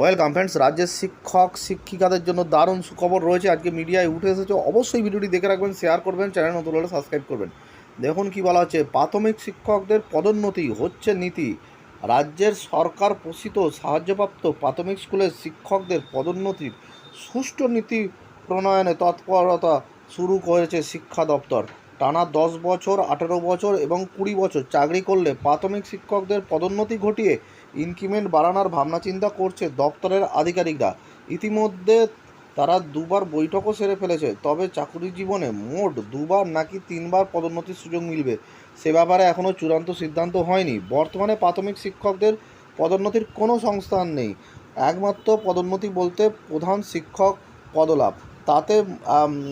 Welcome friends রাজ্যের শিক্ষক, শিক্ষিকাদের জন্য দারুণ সুখবর রয়েছে। আজকে মিডিয়ায় উঠে এসেছে। অবশ্যই ভিডিওটি দেখে রাখবেন শেয়ার করবেন চ্যানেল নতুন হলে সাবস্ক্রাইব করবেন। দেখুন কি বলা হচ্ছে, প্রাথমিক শিক্ষকদের পদোন্নতি হচ্ছে নীতি। রাজ্যের সরকার পোষিত সাহায্যপ্রাপ্ত প্রাথমিক স্কুলের শিক্ষকদের পদোন্নতির সুষ্ঠু নীতি প্রণয়নে তৎপরতা শুরু করেছে শিক্ষা দপ্তর। টানা দশ বছর, আঠেরো বছর এবং কুড়ি বছর চাকরি করলে প্রাথমিক শিক্ষকদের পদোন্নতি ঘটিয়ে ইনক্রিমেন্ট বাড়ানোর ভাবনা চিন্তা করছে দপ্তরের আধিকারিকরা। ইতিমধ্যে তারা দুবার বৈঠকও সেরে ফেলেছে, তবে চাকরি জীবনে মোট দুবার নাকি তিনবার পদোন্নতির সুযোগ মিলবে সে ব্যাপারে এখনও চূড়ান্ত সিদ্ধান্ত হয়নি। বর্তমানে প্রাথমিক শিক্ষকদের পদোন্নতির কোনো সংস্থান নেই। একমাত্র পদোন্নতি বলতে প্রধান শিক্ষক পদলাভ। তাতে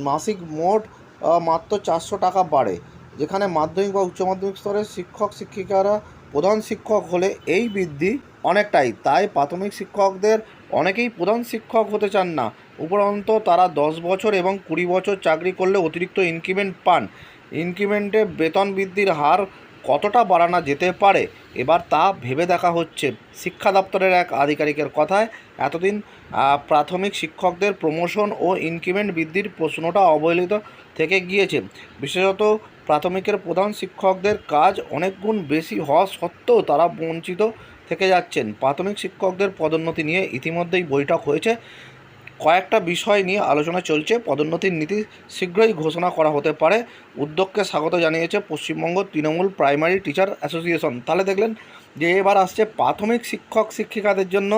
মাসিক মোট মাত্র চারশো টাকা বাড়ে। যেখানে মাধ্যমিক বা উচ্চ মাধ্যমিক স্তরের শিক্ষক, শিক্ষিকারা প্রধান শিক্ষক হলে এই বৃদ্ধি অনেকটাই। তাই প্রাথমিক শিক্ষকদের অনেকেই প্রধান শিক্ষক হতে চান না। উপরন্ত তারা দশ বছর এবং কুড়ি বছর চাকরি করলে অতিরিক্ত ইনক্রিমেন্ট পান। ইনক্রিমেন্টে বেতন বৃদ্ধির হার কতটা বাড়ানো যেতে পারে? এবার তা ভেবে দেখা হচ্ছে। শিক্ষা দপ্তরের এক আধিকারিকের কথায়, এতদিন প্রাথমিক শিক্ষকদের প্রমোশন ও ইনক্রিমেন্ট বৃদ্ধির প্রশ্নটা অবহেলিত থেকে গিয়েছে। বিশেষত প্রাথমিকের প্রধান শিক্ষকদের কাজ অনেক গুণ বেশি হওয়া সত্ত্বেও তারা বঞ্চিত থেকে যাচ্ছেন। প্রাথমিক শিক্ষকদের পদোন্নতি নিয়ে ইতিমধ্যেই বৈঠক হয়েছে। কয়েকটা বিষয় নিয়ে আলোচনা চলছে। পদোন্নতির নীতি শীঘ্রই ঘোষণা করা হতে পারে। উদ্যোগকে স্বাগত জানিয়েছে Paschimbanga Trinamool primary teacher association. তাহলে দেখলেন যে এবার আসছে প্রাথমিক শিক্ষক শিক্ষিকাদের জন্য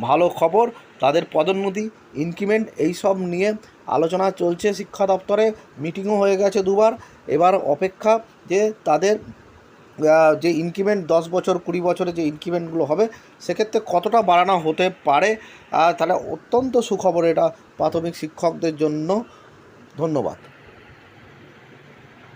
ভালো খবর। তাদের পদোন্নতি, ইনক্রিমেন্ট এইসব নিয়ে আলোচনা চলছে শিক্ষা দপ্তরে। মিটিংও হয়ে গেছে দুবার। এবার অপেক্ষা যে তাদের যে ইনক্রিমেন্ট দশ বছর, কুড়ি বছরে যে ইনক্রিমেন্টগুলো হবে, সেক্ষেত্রে কতটা বাড়ানো হতে পারে? তাহলে অত্যন্ত সুখবর এটা প্রাথমিক শিক্ষকদের জন্য। ধন্যবাদ।